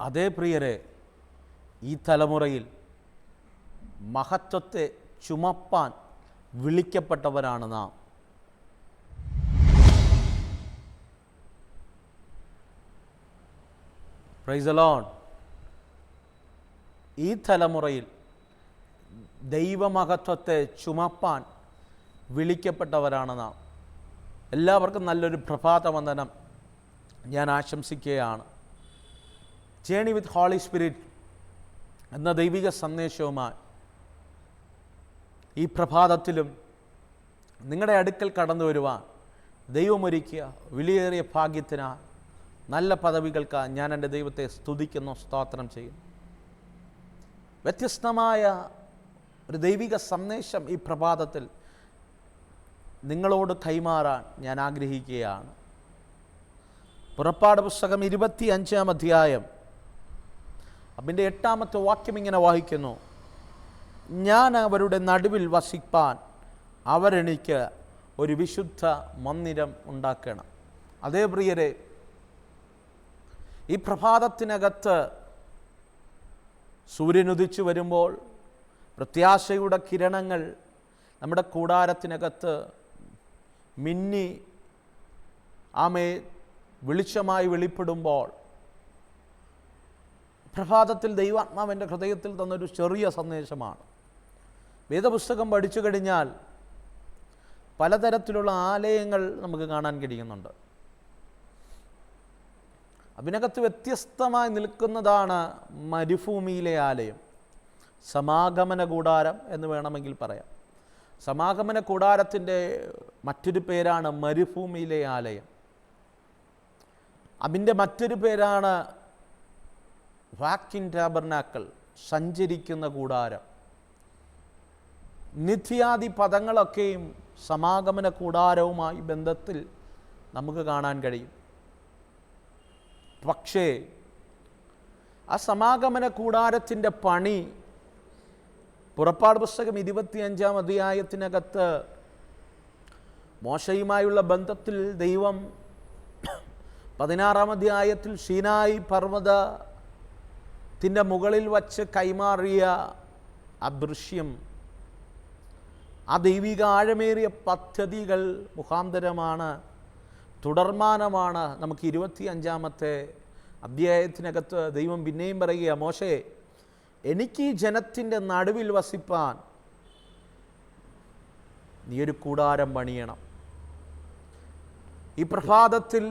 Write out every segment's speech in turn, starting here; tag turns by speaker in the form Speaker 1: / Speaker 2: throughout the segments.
Speaker 1: അതേ പ്രിയരെ ഈ തലമുറയിൽ മഹത്വത്തെ ചുമപ്പാൻ വിളിക്കപ്പെട്ടവരാണ് നാം. പ്രൈസലോൺ ഈ തലമുറയിൽ ദൈവമഹത്വത്തെ ചുമപ്പാൻ വിളിക്കപ്പെട്ടവരാണ് നാം. എല്ലാവർക്കും നല്ലൊരു പ്രഭാത വന്ദനം ഞാൻ ആശംസിക്കുകയാണ്. ജേണി വിത്ത് ഹോളി സ്പിരിറ്റ് എന്ന ദൈവിക സന്ദേശവുമായി ഈ പ്രഭാതത്തിലും നിങ്ങളുടെ അടുക്കൽ കടന്നു വരുവാൻ ദൈവമൊരുക്കിയ വിലയേറിയ ഭാഗ്യത്തിന നല്ല പദവികൾക്ക് ഞാൻ എന്റെ ദൈവത്തെ സ്തുതിക്കുന്നു സ്തോത്രം ചെയ്യുന്നു. വ്യത്യസ്തമായ ഒരു ദൈവിക സന്ദേശം ഈ പ്രഭാതത്തിൽ നിങ്ങളോട് കൈമാറാൻ ഞാൻ ആഗ്രഹിക്കുകയാണ്. പുറപ്പാട് പുസ്തകം ഇരുപത്തി അഞ്ചാം അധ്യായം അതിന്റെ എട്ടാമത്തെ വാക്യം ഇങ്ങനെ വായിക്കുന്നു. ഞാൻ അവരുടെ നടുവിൽ വസിപ്പാൻ അവരെനിക്ക് ഒരു വിശുദ്ധ മന്ദിരം ഉണ്ടാക്കണം. അതേ പ്രിയരെ ഈ പ്രഭാതത്തിനകത്ത് സൂര്യനുദിച്ചു വരുമ്പോൾ പ്രത്യാശയുടെ കിരണങ്ങൾ നമ്മുടെ കൂടാരത്തിനകത്ത് മിന്നി ആമേ വെളിച്ചമായി വെളിപ്പെടുമ്പോൾ പ്രഭാതത്തിൽ ദൈവാത്മാവിന്റെ ഹൃദയത്തിൽ തന്നൊരു ചെറിയ സന്ദേശമാണ്. വേദപുസ്തകം പഠിച്ചു കഴിഞ്ഞാൽ പലതരത്തിലുള്ള ആലയങ്ങൾ നമുക്ക് കാണാൻ കഴിയുന്നുണ്ട്. അതിനകത്ത് വ്യത്യസ്തമായി നിൽക്കുന്നതാണ് മരുഭൂമിയിലെ ആലയം. സമാഗമന കൂടാരം എന്ന് വേണമെങ്കിൽ പറയാം. സമാഗമന കൂടാരത്തിന്റെ മറ്റൊരു പേരാണ് മരുഭൂമിയിലെ ആലയം. അതിന്റെ മറ്റൊരു പേരാണ് വാക്കിൻ ടാബർനാക്കൾ സഞ്ചരിക്കുന്ന കൂടാരം. നിത്യാദി പദങ്ങളൊക്കെയും സമാഗമന കൂടാരവുമായി ബന്ധത്തിൽ നമുക്ക് കാണാൻ കഴിയും. പക്ഷേ ആ സമാഗമന കൂടാരത്തിന്റെ പണി പുറപ്പാട് പുസ്തകം ഇരുപത്തിയഞ്ചാം അധ്യായത്തിനകത്ത് മോശയുമായുള്ള ബന്ധത്തിൽ ദൈവം പതിനാറാം അധ്യായത്തിൽ ഷീനായി പർവതത്തിന്റെ മുകളിൽ വച്ച് കൈമാറിയ ആ ദൃശ്യം ആ ദൈവിക ആഴമേറിയ പദ്ധതികൾ മുഖാന്തരമാണ് തുടർമാനമാണ് നമുക്ക് ഇരുപത്തി അഞ്ചാമത്തെ അധ്യായത്തിനകത്ത് ദൈവം പിന്നെയും പറയുക മോശേ എനിക്ക് ഈ ജനത്തിന്റെ നടുവിൽ വസിപ്പാൻ നീ ഒരു കൂടാരം പണിയണം. ഈ പ്രഭാതത്തിൽ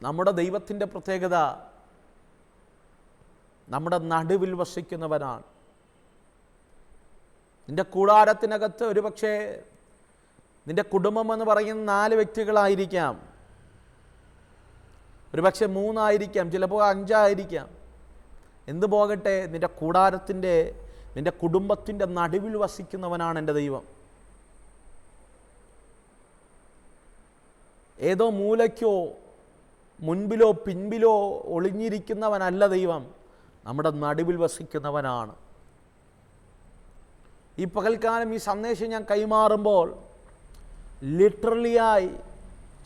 Speaker 1: നമ്മുടെ ദൈവത്തിന്റെ പ്രത്യേകത നമ്മുടെ നടുവിൽ വസിക്കുന്നവനാണ്. നിന്റെ കൂടാരത്തിനകത്ത് ഒരുപക്ഷെ നിന്റെ കുടുംബം എന്ന് പറയുന്ന നാല് വ്യക്തികളായിരിക്കാം. ഒരുപക്ഷെ മൂന്നായിരിക്കാം ചിലപ്പോൾ അഞ്ചായിരിക്കാം. എന്തു പോകട്ടെ നിന്റെ കൂടാരത്തിന്റെ നിന്റെ കുടുംബത്തിന്റെ നടുവിൽ വസിക്കുന്നവനാണ് എന്റെ ദൈവം. ഏതോ മൂലയ്ക്കോ മുൻപിലോ പിൻപിലോ ഒളിഞ്ഞിരിക്കുന്നവനല്ല ദൈവം. നമ്മുടെ നടുവിൽ വസിക്കുന്നവനാണ്. ഈ പകൽക്കാലം ഈ സന്ദേശം ഞാൻ കൈമാറുമ്പോൾ ലിറ്ററലിയായി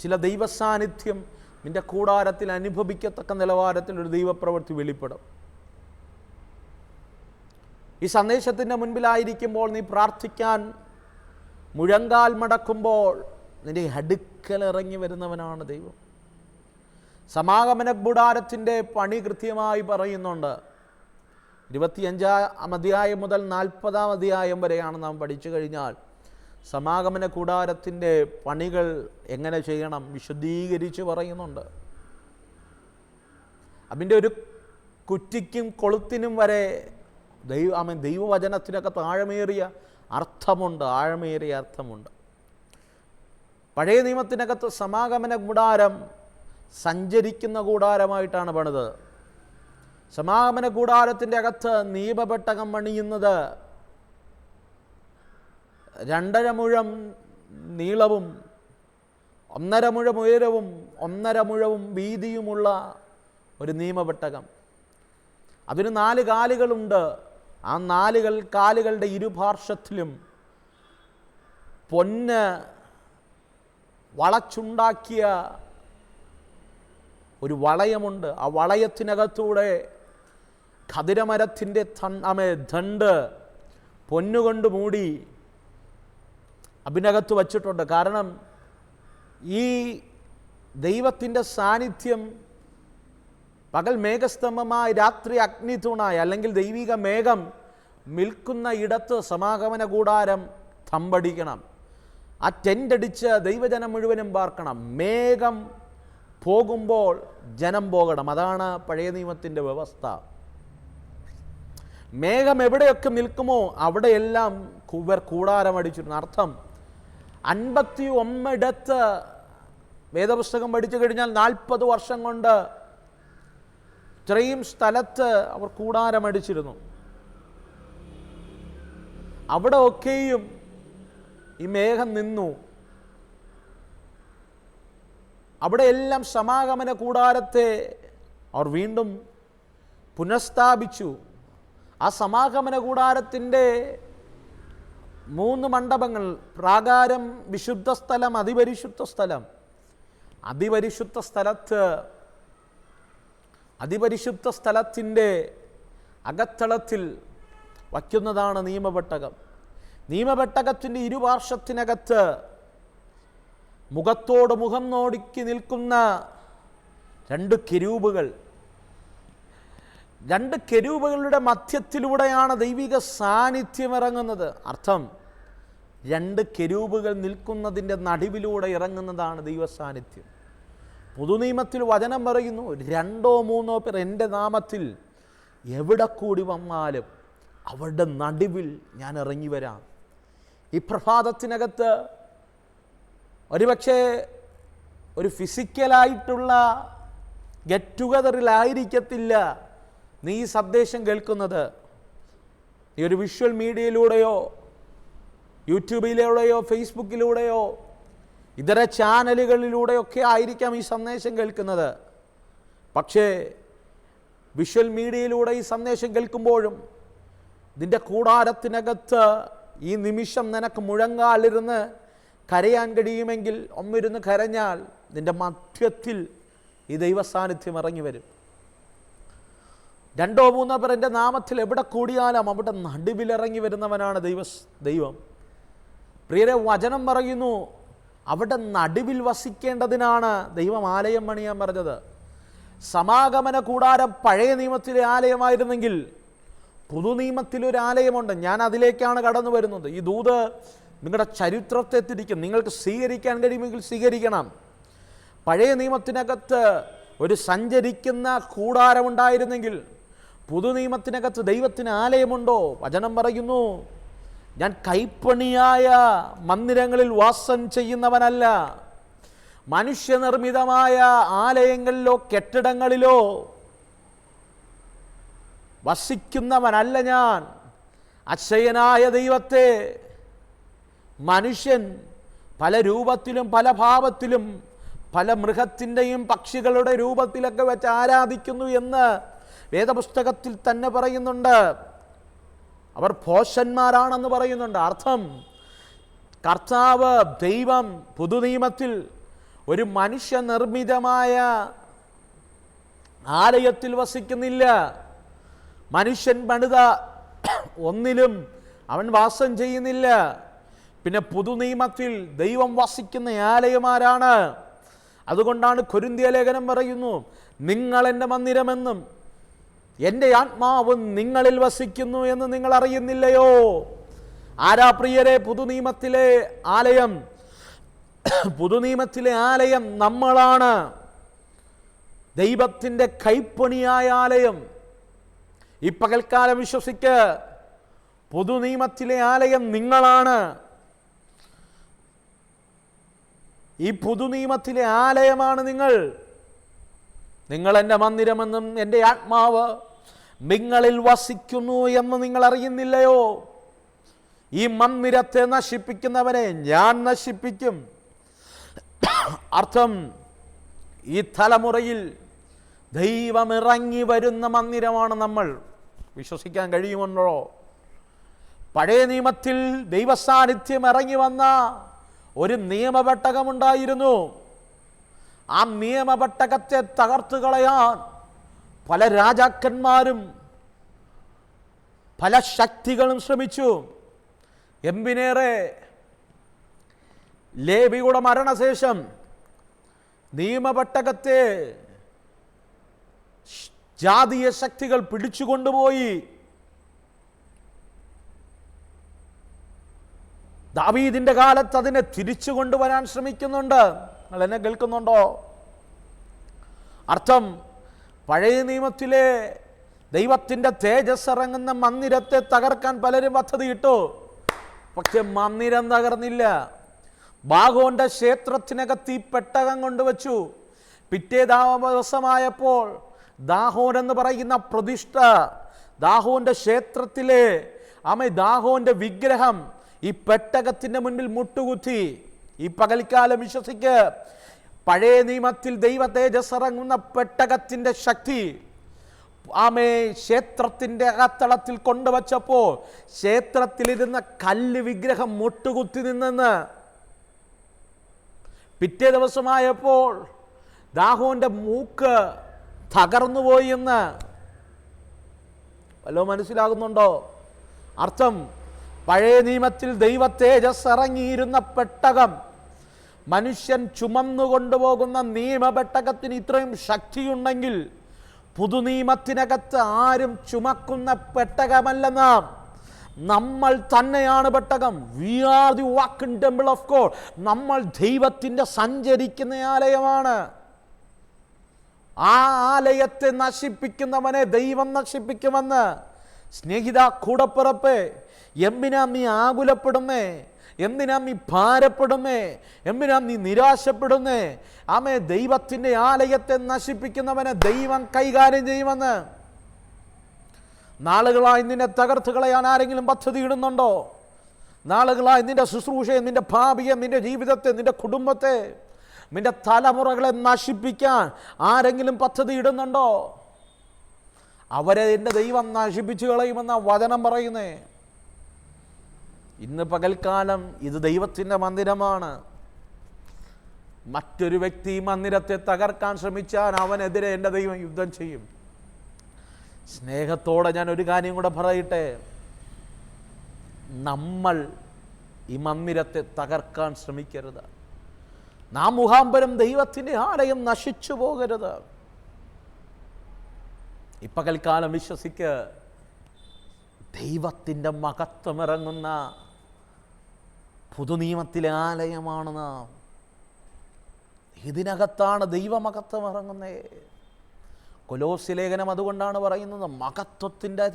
Speaker 1: ചില ദൈവസാന്നിധ്യം നിന്റെ കൂടാരത്തിൽ അനുഭവിക്കത്തക്ക നിലവാരത്തിൽ ഒരു ദൈവപ്രവൃത്തി വെളിപ്പെടും. ഈ സന്ദേശത്തിന്റെ മുൻപിലായിരിക്കുമ്പോൾ നീ പ്രാർത്ഥിക്കാൻ മുഴങ്കാൽ മടക്കുമ്പോൾ നിന്റെ അടുക്കലിറങ്ങി വരുന്നവനാണ് ദൈവം. സമാഗമന കൂടാരത്തിന്റെ പണി കൃത്യമായി പറയുന്നുണ്ട്. ഇരുപത്തിയഞ്ചാം അധ്യായം മുതൽ നാൽപ്പതാം അധ്യായം വരെയാണ് നാം പഠിച്ചു കഴിഞ്ഞാൽ സമാഗമന കൂടാരത്തിന്റെ പണികൾ എങ്ങനെ ചെയ്യണം വിശദീകരിച്ച് പറയുന്നുണ്ട്. അതിന്റെ ഒരു കുറ്റിക്കും കൊളുത്തിനും വരെ ദൈവ ആമൻ ദൈവവചനത്തിനൊക്കെ താഴമേറിയ അർത്ഥമുണ്ട് ആഴമേറിയ അർത്ഥമുണ്ട്. പഴയ നിയമത്തിനകത്ത് സമാഗമന കൂടാരം സഞ്ചരിക്കുന്ന കൂടാരമായിട്ടാണ് പണിത്. സമാഗമന കൂടാരത്തിന്റെ അകത്ത് നീപപെട്ടകം പണിയുന്നത് രണ്ടര മുഴം നീളവും ഒന്നര മുഴം ഉയരവും ഒന്നര മുഴവും വീതിയുമുള്ള ഒരു നിയമപെട്ടകം അതിന് നാല് കാലുകളുണ്ട്. ആ നാലുകൾ കാലുകളുടെ ഇരുപാർശ്വത്തിലും പൊന്ന് വളച്ചുണ്ടാക്കിയ ഒരു വളയമുണ്ട്. ആ വളയത്തിനകത്തൂടെ ഖതിരമരത്തിന്റെ തണ്ണമേ ദണ്ട് പൊന്നുകൊണ്ട് മൂടി അതിനകത്ത് വച്ചിട്ടുണ്ട്. കാരണം ഈ ദൈവത്തിന്റെ സാന്നിധ്യം പകൽ മേഘസ്തംഭമായി രാത്രി അഗ്നിതൂണായി അല്ലെങ്കിൽ ദൈവിക മേഘം നിൽക്കുന്ന ഇടത്ത് സമാഗമന കൂടാരം തമ്പടിക്കണം. ആ ടെന്റടിച്ച് ദൈവജനം മുഴുവനും പാർക്കണം. മേഘം പോകുമ്പോൾ ജനം പോകണം. അതാണ് പഴയ നിയമത്തിന്റെ വ്യവസ്ഥ. മേഘം എവിടെയൊക്കെ നിൽക്കുമോ അവിടെയെല്ലാം കുവർ കൂടാരമടിച്ചിരുന്നു. അർത്ഥം അൻപത്തി ഒന്നിടത്ത് വേദപുസ്തകം പഠിച്ചു കഴിഞ്ഞാൽ നാൽപ്പത് വർഷം കൊണ്ട് ഇത്രയും സ്ഥലത്ത് അവർ കൂടാരമടിച്ചിരുന്നു. അവിടെ ഒക്കെയും ഈ മേഘം നിന്നു. അവിടെയെല്ലാം സമാഗമന കൂടാരത്തെ അവർ വീണ്ടും പുനഃസ്ഥാപിച്ചു. ആ സമാഗമന കൂടാരത്തിന്റെ മൂന്ന് മണ്ഡപങ്ങൾ പ്രാകാരം വിശുദ്ധ സ്ഥലം അതിപരിശുദ്ധ സ്ഥലം. അതിപരിശുദ്ധ സ്ഥലത്ത് അതിപരിശുദ്ധ സ്ഥലത്തിന്റെ അകത്തളത്തിൽ വയ്ക്കുന്നതാണ് നിയമപെട്ടകം. നിയമപെട്ടകത്തിന്റെ ഇരുപാർശ്വത്തിനകത്ത് മുഖത്തോട് മുഖം നോടിക്കി നിൽക്കുന്ന രണ്ട് കെരൂപുകൾ. രണ്ട് കെരൂപുകളുടെ മധ്യത്തിലൂടെയാണ് ദൈവിക സാന്നിധ്യം ഇറങ്ങുന്നത് അർത്ഥം രണ്ട് കെരൂപുകൾ നിൽക്കുന്നതിന്റെ നടുവിലൂടെ ഇറങ്ങുന്നതാണ് ദൈവ സാന്നിധ്യം. പുതുനിയമത്തിൽ വചനം പറയുന്നു രണ്ടോ മൂന്നോ പേർ എന്റെ നാമത്തിൽ എവിടെ കൂടി വന്നാലും അവരുടെ നടുവിൽ ഞാൻ ഇറങ്ങി വരാം. ഈ പ്രഭാതത്തിനകത്ത് ഒരുപക്ഷെ ഒരു ഫിസിക്കലായിട്ടുള്ള ഗെറ്റ് ടുഗദറിലായിരിക്കത്തില്ല നീ ഈ സന്ദേശം കേൾക്കുന്നത്. നീ ഒരു വിഷ്വൽ മീഡിയയിലൂടെയോ യൂട്യൂബിലൂടെയോ ഫേസ്ബുക്കിലൂടെയോ ഇതര ചാനലുകളിലൂടെയൊക്കെ ആയിരിക്കാം ഈ സന്ദേശം കേൾക്കുന്നത്. പക്ഷേ വിഷ്വൽ മീഡിയയിലൂടെ ഈ സന്ദേശം കേൾക്കുമ്പോഴും നിന്റെ കൂടാരത്തിനകത്ത് ഈ നിമിഷം നിനക്ക് മുഴങ്ങാലിരുന്ന് കരയാൻ കഴിയുമെങ്കിൽ ഒന്നിരുന്ന് കരഞ്ഞാൽ നിന്റെ മധ്യത്തിൽ ഈ ദൈവസാന്നിധ്യം ഇറങ്ങി വരും. രണ്ടോ മൂന്നോ പേർ എന്റെ നാമത്തിൽ എവിടെ കൂടിയാലും അവിടെ നടുവിലിറങ്ങി വരുന്നവനാണ് ദൈവ ദൈവം. പ്രിയരെ വചനം പറയുന്നു അവിടെ നടുവിൽ വസിക്കേണ്ടതിനാണ് ദൈവം ആലയം പണിയാൻ പറഞ്ഞത്. സമാഗമന കൂടാരം പഴയ നിയമത്തിലെ ആലയമായിരുന്നെങ്കിൽ പുതുനിയമത്തിലൊരു ആലയമുണ്ട്. ഞാൻ അതിലേക്കാണ് കടന്നു വരുന്നത്. ഈ ദൂത് നിങ്ങളുടെ ചരിത്രത്തെ തിരിക്കും. നിങ്ങൾക്ക് സ്വീകരിക്കാൻ കഴിയുമെങ്കിൽ സ്വീകരിക്കണം. പഴയ നിയമത്തിനകത്ത് ഒരു സഞ്ചരിക്കുന്ന കൂടാരമുണ്ടായിരുന്നെങ്കിൽ പുതു നിയമത്തിനകത്ത് ദൈവത്തിന് ആലയമുണ്ടോ? വചനം പറയുന്നു ഞാൻ കൈപ്പണിയായ മന്ദിരങ്ങളിൽ വാസം ചെയ്യുന്നവനല്ല. മനുഷ്യനിർമ്മിതമായ ആലയങ്ങളിലോ കെട്ടിടങ്ങളിലോ വസിക്കുന്നവനല്ല ഞാൻ. അക്ഷയനായ ദൈവത്തെ മനുഷ്യൻ പല രൂപത്തിലും പല ഭാവത്തിലും പല മൃഗത്തിന്റെയും പക്ഷികളുടെ രൂപത്തിലൊക്കെ വെച്ച് ആരാധിക്കുന്നു എന്ന് വേദപുസ്തകത്തിൽ തന്നെ പറയുന്നുണ്ട്. അവർ പോഷന്മാരാണെന്ന് പറയുന്നുണ്ട്. അർത്ഥം കർത്താവ് ദൈവം പുതുനിയമത്തിൽ ഒരു മനുഷ്യ നിർമ്മിതമായ ആലയത്തിൽ വസിക്കുന്നില്ല. മനുഷ്യൻ പണിത ഒന്നിലും അവൻ വാസം ചെയ്യുന്നില്ല. പിന്നെ പുതു നിയമത്തിൽ ദൈവം വസിക്കുന്ന ആലയമാരാണ്. അതുകൊണ്ടാണ് കൊരിന്തിയ ലേഖനം പറയുന്നു നിങ്ങൾ എന്റെ മന്ദിരമെന്നും എന്റെ ആത്മാവ് നിങ്ങളിൽ വസിക്കുന്നു എന്ന് നിങ്ങൾ അറിയുന്നില്ലയോ? ആരാ പ്രിയരെ പുതുനിയമത്തിലെ ആലയം? പുതുനിയമത്തിലെ ആലയം നമ്മളാണ്. ദൈവത്തിന്റെ കൈപ്പണിയായ ആലയം. ഈ പകൽക്കാലം വിശ്വസിക്ക് പുതുനിയമത്തിലെ ആലയം നിങ്ങളാണ്. ഈ പുതുനിയമത്തിലെ ആലയമാണ് നിങ്ങൾ. നിങ്ങൾ എന്റെ മന്ദിരമെന്നും എന്റെ ആത്മാവ് നിങ്ങളിൽ വസിക്കുന്നു എന്ന് നിങ്ങൾ അറിയുന്നില്ലയോ? ഈ മന്ദിരത്തെ നശിപ്പിക്കുന്നവനെ ഞാൻ നശിപ്പിക്കും. അർത്ഥം ഈ തലമുറയിൽ ദൈവം ഇറങ്ങി വരുന്ന മന്ദിരമാണ് നമ്മൾ. വിശ്വസിക്കാൻ കഴിയുമെന്നോ പഴയ നിയമത്തിൽ ദൈവസാന്നിധ്യം ഇറങ്ങി വന്ന ഒരു നിയമപെട്ടകമുണ്ടായിരുന്നു. ആ നിയമപട്ടകത്തെ തകർത്തു കളയാൻ പല രാജാക്കന്മാരും പല ശക്തികളും ശ്രമിച്ചു. എമ്പിനേറെ ലേബിയുടെ മരണശേഷം നിയമപട്ടകത്തെ ജാതീയ ശക്തികൾ പിടിച്ചുകൊണ്ടുപോയി. ദാവീദിന്റെ കാലത്ത് അതിനെ തിരിച്ചു കൊണ്ടുവരാൻ ശ്രമിക്കുന്നുണ്ട്. നിങ്ങൾ എന്നെ കേൾക്കുന്നുണ്ടോ? അർത്ഥം പഴയ നിയമത്തിലെ ദൈവത്തിന്റെ തേജസ് ഇറങ്ങുന്ന മന്ദിരത്തെ തകർക്കാൻ പലരും പദ്ധതിയിട്ടു. പക്ഷെ മന്ദിരം തകർന്നില്ല. ബാഗോന്റെ ക്ഷേത്രത്തിനകത്ത് ഈ പെട്ടകം കൊണ്ടുവച്ചു. പിറ്റേ ദിവസമായപ്പോൾ ദാഹോൻ എന്ന് പറയുന്ന പ്രതിഷ്ഠ ദാഹോന്റെ ക്ഷേത്രത്തിലെ ആമ ദാഹോന്റെ വിഗ്രഹം ഈ പെട്ടകത്തിന്റെ മുൻപിൽ മുട്ടുകുത്തി ഈ പകൽക്കാലം വിശ്വസിക്ക്. പഴയ നിയമത്തിൽ ദൈവ തേജസ് ഇറങ്ങുന്ന പെട്ടകത്തിന്റെ ശക്തി ആമേ ക്ഷേത്രത്തിന്റെ അകത്തളത്തിൽ കൊണ്ടുവച്ചപ്പോൾ ക്ഷേത്രത്തിലിരുന്ന കല്ല് വിഗ്രഹം മുട്ടുകുത്തി നിന്നെന്ന്. പിറ്റേ ദിവസമായപ്പോൾ ദാഹോന്റെ മൂക്ക് തകർന്നുപോയി എന്ന്. വല്ലോ മനസ്സിലാകുന്നുണ്ടോ? അർത്ഥം പഴയ നിയമത്തിൽ ദൈവ തേജസ് ഇറങ്ങിയിരുന്ന പെട്ടകം. മനുഷ്യൻ ചുമന്നു കൊണ്ടുപോകുന്ന നിയമപെട്ടകത്തിന് ഇത്രയും ശക്തിയുണ്ടെങ്കിൽ പുതുനിയമത്തിനകത്ത് ആരും ചുമക്കുന്ന പെട്ടകമല്ല നാം നമ്മൾ തന്നെയാണ് പെട്ടകം. We are the walk temple of God നമ്മൾ ദൈവത്തിന്റെ സഞ്ചരിക്കുന്ന ആലയമാണ്. ആ ആലയത്തെ നശിപ്പിക്കുന്നവനെ ദൈവം നശിപ്പിക്കുമെന്ന് സ്നേഹിത കൂടപ്പിറപ്പേ എന്തിനാ നീ ആകുലപ്പെടുന്നേ? എന്തിനാ നീ ഭാരപ്പെടുന്നേ? എന്തിനാ നീ നിരാശപ്പെടുന്നേ? ആമേ ദൈവത്തിന്റെ ആലയത്തെ നശിപ്പിക്കുന്നവനെ ദൈവം കൈകാര്യം ചെയ്യുമെന്ന്. നാളുകളായി നിന്നെ തകർത്ത് കളയാൻ ആരെങ്കിലും പദ്ധതി ഇടുന്നുണ്ടോ? നാളുകളായി നിന്റെ ശുശ്രൂഷയെ നിന്റെ ഭാവിയെ നിന്റെ ജീവിതത്തെ നിന്റെ കുടുംബത്തെ നിന്റെ തലമുറകളെ നശിപ്പിക്കാൻ ആരെങ്കിലും പദ്ധതി ഇടുന്നുണ്ടോ? അവരെ എന്റെ ദൈവം നശിപ്പിച്ചു കളയുമെന്ന വചനം പറയുന്നേ. ഇന്ന് പകൽക്കാലം ഇത് ദൈവത്തിന്റെ മന്ദിരമാണ്. മറ്റൊരു വ്യക്തി ഈ മന്ദിരത്തെ തകർക്കാൻ ശ്രമിച്ചാൽ അവനെതിരെ എന്റെ ദൈവം യുദ്ധം ചെയ്യും. സ്നേഹത്തോടെ ഞാൻ ഒരു കാര്യം കൂടെ പറയട്ടെ. നമ്മൾ ഈ മന്ദിരത്തെ തകർക്കാൻ ശ്രമിക്കരുത്. നാം മുഖാന്തരം ദൈവത്തിന്റെ ആലയം നശിച്ചു പോകരുത്. ഇപ്പകൽക്കാലം വിശ്വസിക്ക് ദൈവത്തിന്റെ മഹത്വം ഇറങ്ങുന്ന പുതുനിയമത്തിലെ ആലയമാണ് നാം. ഇതിനകത്താണ് ദൈവമകത്വം ഇറങ്ങുന്നത് കൊലോസി ലേഖനം അതുകൊണ്ടാണ് പറയുന്നത് മഹത്വത്തിന്റെ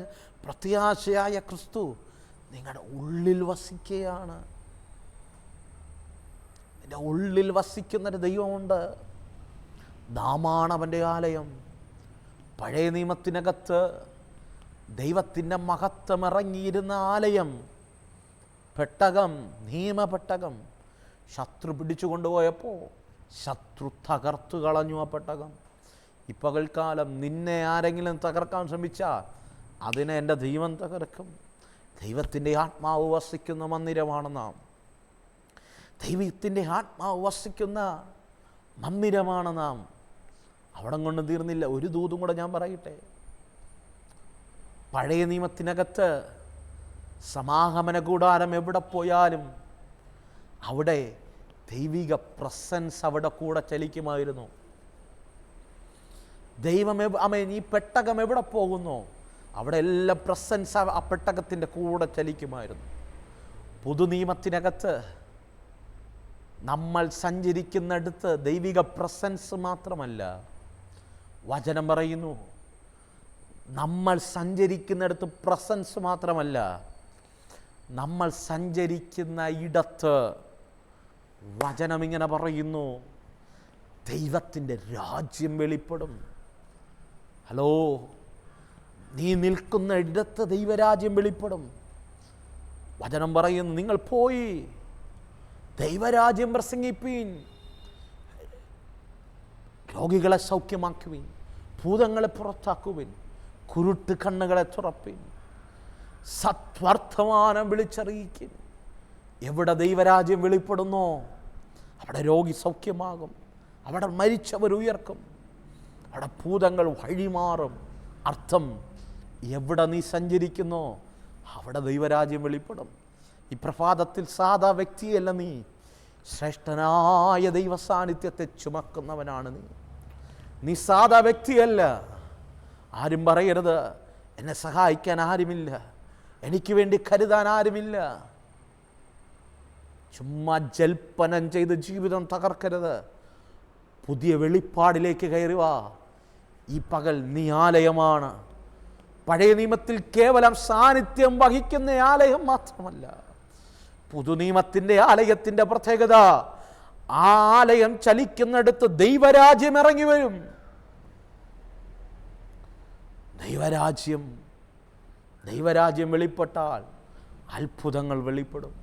Speaker 1: പ്രത്യാശയായ ക്രിസ്തു നിങ്ങളുടെ ഉള്ളിൽ വസിക്കുകയാണ്. എന്റെ ഉള്ളിൽ വസിക്കുന്നൊരു ദൈവമുണ്ട്. നാമാണ് അവന്റെ ആലയം. പഴയ നിയമത്തിനകത്ത് ദൈവത്തിന്റെ മഹത്വം ഇറങ്ങിയിരുന്ന ആലയം പെട്ടകം നിയമപെട്ടകം ശത്രു പിടിച്ചു കൊണ്ടുപോയപ്പോൾ ശത്രു തകർത്തു കളഞ്ഞു ആ പെട്ടകം. ഈ പകൽക്കാലം നിന്നെ ആരെങ്കിലും തകർക്കാൻ ശ്രമിച്ചാൽ അതിനെ എന്റെ ദൈവം തകർക്കും. ദൈവത്തിന്റെ ആത്മാവ് വസിക്കുന്ന മന്ദിരമാണ് നാം. ദൈവത്തിന്റെ ആത്മാവ് വസിക്കുന്ന മന്ദിരമാണ് നാം. അവിടെ കൊണ്ട് തീർന്നില്ല. ഒരു ദൂതും കൂടെ ഞാൻ പറയട്ടെ? പഴയ നിയമത്തിനകത്ത് സമാഗമന കൂടാരം എവിടെ പോയാലും അവിടെ ദൈവിക പ്രസൻസ് അവിടെ കൂടെ ചലിക്കുമായിരുന്നു. ദൈവം അമേൻ ഈ പെട്ടകം എവിടെ പോകുന്നു? അവിടെ എല്ലാം പ്രസൻസ് ആ പെട്ടകത്തിന്റെ കൂടെ ചലിക്കുമായിരുന്നു. പുതുനിയമത്തിനകത്ത് നമ്മൾ സഞ്ചരിക്കുന്നിടത്ത് ദൈവിക പ്രസൻസ് മാത്രമല്ല. വചനം പറയുന്നു നമ്മൾ സഞ്ചരിക്കുന്നിടത്ത് പ്രസൻസ് മാത്രമല്ല. നമ്മൾ സഞ്ചരിക്കുന്ന ഇടത്ത് വചനം ഇങ്ങനെ പറയുന്നു. ദൈവത്തിന്റെ രാജ്യം വെളിപ്പെടും. ഹലോ നീ നിൽക്കുന്ന ഇടത്ത് ദൈവരാജ്യം വെളിപ്പെടും. വചനം പറയുന്നു നിങ്ങൾ പോയി. ദൈവരാജ്യം പ്രസംഗിപ്പീൻ. രോഗികളെ സൗഖ്യമാക്കുവിൻ. ഭൂതങ്ങളെ പുറത്താക്കുവിൻ. കുരുട്ട് കണ്ണുകളെ തുറപ്പിൻ. സത്വർത്തമാനം വിളിച്ചറിയിക്കും. എവിടെ ദൈവരാജ്യം വെളിപ്പെടുന്നോ അവിടെ രോഗി സൗഖ്യമാകും അവിടെ മരിച്ചവർ ഉയർക്കും അവിടെ ഭൂതങ്ങൾ വഴിമാറും. അർത്ഥം എവിടെ നീ സഞ്ചരിക്കുന്നോ അവിടെ ദൈവരാജ്യം വെളിപ്പെടും. ഈ പ്രഭാതത്തിൽ സാധാ വ്യക്തിയല്ല നീ. ശ്രേഷ്ഠനായ ദൈവ സാന്നിധ്യത്തെ ചുമക്കുന്നവനാണ് നീ. നീ സാധാ വ്യക്തിയല്ല. ആരും പറയരുത്. എന്നെ സഹായിക്കാൻ ആരുമില്ല. എനിക്ക് വേണ്ടി കരുതാൻ ആരുമില്ല. ചുമ്മാ ജൽപ്പനം ചെയ്ത് ജീവിതം തകർക്കരുത്. പുതിയ വെളിപ്പാടിലേക്ക് കയറി വാ. ഈ പകൽ നീ ആലയമാണ്. പഴയ നിയമത്തിൽ കേവലം സാന്നിധ്യം വഹിക്കുന്ന ആലയം മാത്രമല്ല പുതുനിയമത്തിന്റെ ആലയത്തിന്റെ പ്രത്യേകത ആ ആലയം ചലിക്കുന്നിടത്ത് ദൈവരാജ്യം ഇറങ്ങി വരും. ദൈവരാജ്യം ദൈവരാജ്യം വെളിപ്പെട്ടാൽ അത്ഭുതങ്ങൾ വെളിപ്പെടും.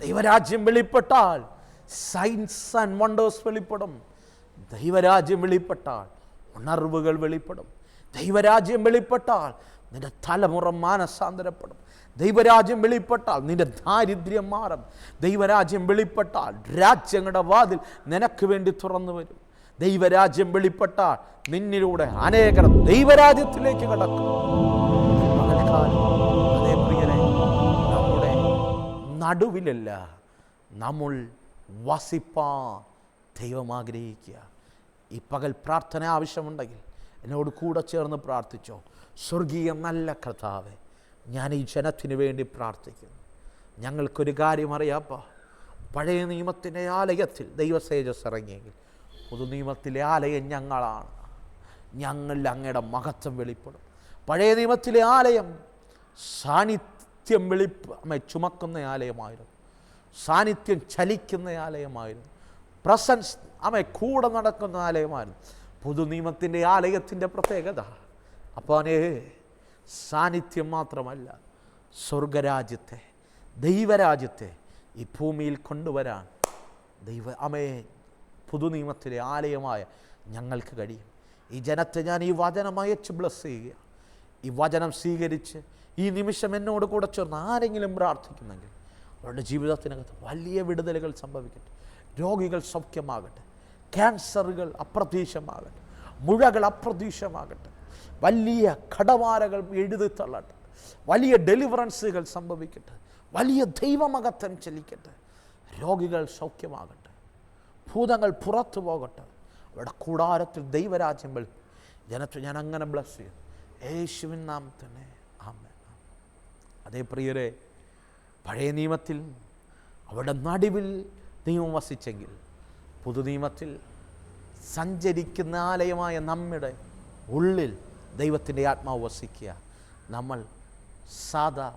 Speaker 1: ദൈവരാജ്യം വെളിപ്പെട്ടാൽ സയൻസ് ആൻഡ് വണ്ടേഴ്സ് വെളിപ്പെടും. ദൈവരാജ്യം വെളിപ്പെട്ടാൽ ഉണർവുകൾ വെളിപ്പെടും. ദൈവരാജ്യം വെളിപ്പെട്ടാൽ നിന്റെ തലമുറ മാനസാന്തരപ്പെടും. ദൈവരാജ്യം വെളിപ്പെട്ടാൽ നിന്റെ ദാരിദ്ര്യം മാറും. ദൈവരാജ്യം വെളിപ്പെട്ടാൽ രാജ്യങ്ങളുടെ വാതിൽ നിനക്ക് വേണ്ടി തുറന്നു വരും. ദൈവരാജ്യം വെളിപ്പെട്ടാൽ നിന്നിലൂടെ അനേകർ ദൈവരാജ്യത്തിലേക്ക് കടക്കും. നടുവിലല്ല നമ്മൾ വസിപ്പാൻ ദൈവം ആഗ്രഹിക്കുക. ഈ പകൽ പ്രാർത്ഥന ആവശ്യമുണ്ടെങ്കിൽ എന്നോട് കൂടെ ചേർന്ന് പ്രാർത്ഥിച്ചോ. സ്വർഗീയ നല്ല കർത്താവെ ഞാൻ ഈ ജനത്തിന് വേണ്ടി പ്രാർത്ഥിക്കുന്നു. ഞങ്ങൾക്കൊരു കാര്യം അറിയാപ്പാ. പഴയ നിയമത്തിന്റെ ആലയത്തിൽ ദൈവസേജസ് ഇറങ്ങിയെങ്കിൽ പുതുനിയമത്തിലെ ആലയം ഞങ്ങളാണ്. ഞങ്ങളിൽ അങ്ങയുടെ മഹത്വം വെളിപ്പെടും. പഴയ നിയമത്തിലെ ആലയം സാന്നിധ്യം വെളിപ്പ ചുമക്കുന്ന ആലയമായിരുന്നു. സാന്നിധ്യം ചലിക്കുന്ന ആലയമായിരുന്നു. പ്രസൻസ് അമ്മ കൂടെ നടക്കുന്ന ആലയമായിരുന്നു. പുതു നിയമത്തിന്റെ ആലയത്തിന്റെ പ്രത്യേകത. അപ്പോനെ സാന്നിധ്യം മാത്രമല്ല സ്വർഗരാജ്യത്തെ ദൈവരാജ്യത്തെ ഈ ഭൂമിയിൽ കൊണ്ടുവരാൻ ദൈവ അമയെ പുതുനിയമത്തിലെ ആലയമായ ഞങ്ങൾക്ക് കഴിയും. ഈ ജനത്തെ ഞാൻ ഈ വചനം അയച്ച് ബ്ലസ് ചെയ്യുക. ഈ വചനം സ്വീകരിച്ച് ഈ നിമിഷം എന്നോട് കൂടെ ചേർന്ന് ആരെങ്കിലും പ്രാർത്ഥിക്കുന്നെങ്കിൽ അവരുടെ ജീവിതത്തിനകത്ത് വലിയ വിടുതലുകൾ സംഭവിക്കട്ടെ. രോഗികൾ സൗഖ്യമാകട്ടെ. ക്യാൻസറുകൾ അപ്രതീക്ഷമാകട്ടെ മുഴകൾ അപ്രതീക്ഷമാകട്ടെ വലിയ കടവാരകൾ എഴുതി തള്ളട്ടെ. വലിയ ഡെലിവറൻസുകൾ സംഭവിക്കട്ടെ. വലിയ ദൈവമകത്വം ചലിക്കട്ടെ. രോഗികൾ സൗഖ്യമാകട്ടെ. ഭൂതങ്ങൾ പുറത്തു പോകട്ടെ. അവിടെ കൂടാരത്തിൽ ദൈവരാജ്യം വെളി ജനത്തെ ഞാൻ അങ്ങനെ ബ്ലസ് ചെയ്യും യേശുവിൻ നാം തന്നെ ആമേ അതേ പ്രിയരെ പഴയ നിയമത്തിൽ അവിടെ നടുവിൽ നിയമം വസിച്ചെങ്കിൽ പുതു നിയമത്തിൽ സഞ്ചരിക്കുന്ന ആലയമായ നമ്മുടെ ഉള്ളിൽ ദൈവത്തിന്റെ ആത്മാവ് വസിക്കുക. നമ്മൾ സാധാ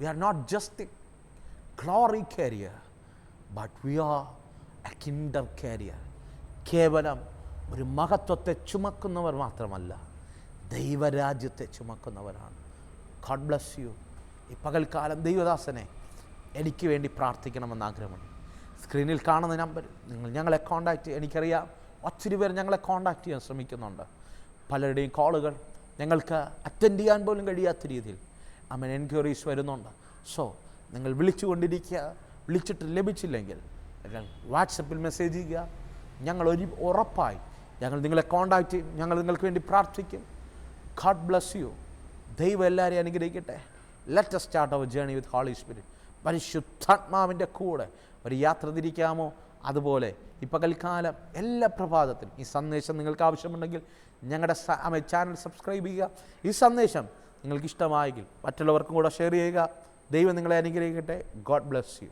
Speaker 1: we are not just glory carrier but we are a kingdom carrier കേവലം ഒരു മഹത്വത്തെ ചുമക്കുന്നവർ മാത്രമല്ല ദൈവരാജ്യത്തെ ചുമക്കുന്നവരാണ്. ഗോഡ് ബ്ലസ് യു ഈ പകൽക്കാലം ദൈവദാസനെ എനിക്ക് വേണ്ടി പ്രാർത്ഥിക്കണമെന്ന് ആഗ്രഹമുണ്ട്. സ്ക്രീനിൽ കാണുന്ന നമ്പർ നിങ്ങൾ ഞങ്ങളെ കോൺടാക്റ്റ് എനിക്കറിയാം ഒത്തിരി പേർ ഞങ്ങളെ കോൺടാക്റ്റ് ചെയ്യാൻ ശ്രമിക്കുന്നുണ്ട്. പലരുടെയും കോളുകൾ ഞങ്ങൾക്ക് അറ്റൻഡ് ചെയ്യാൻ പോലും കഴിയാത്ത രീതിയിൽ അമ്മൻ എൻക്വയറീസ് വരുന്നുണ്ട്. സോ നിങ്ങൾ വിളിച്ചുകൊണ്ടിരിക്കുക. വിളിച്ചിട്ട് ലഭിച്ചില്ലെങ്കിൽ നിങ്ങൾ വാട്സപ്പിൽ മെസ്സേജ് ചെയ്യുക. ഞങ്ങൾ ഒരു ഉറപ്പായി ഞങ്ങൾ നിങ്ങളെ കോൺടാക്റ്റ് ചെയ്യും. ഞങ്ങൾ നിങ്ങൾക്ക് വേണ്ടി പ്രാർത്ഥിക്കും. ഗാഡ് ബ്ലസ് യു ദൈവം എല്ലാവരെയും അനുഗ്രഹിക്കട്ടെ. Let start our journey with holy spirit പരിശുദ്ധാത്മാവിന്റെ കൂടെ ഒരു യാത്ര തിരിക്കാമോ? അതുപോലെ ഈ പകൽക്കാലം എല്ലാ പ്രഭാതത്തിലും ഈ സന്ദേശം നിങ്ങൾക്ക് ആവശ്യമുണ്ടെങ്കിൽ ഞങ്ങളുടെ ചാനൽ സബ്സ്ക്രൈബ് ചെയ്യുക. ഈ സന്ദേശം നിങ്ങൾക്ക് ഇഷ്ടമായെങ്കിൽ മറ്റുള്ളവർക്കും കൂടെ ഷെയർ ചെയ്യുക. ദൈവം നിങ്ങളെ അനുഗ്രഹിക്കട്ടെ. God bless you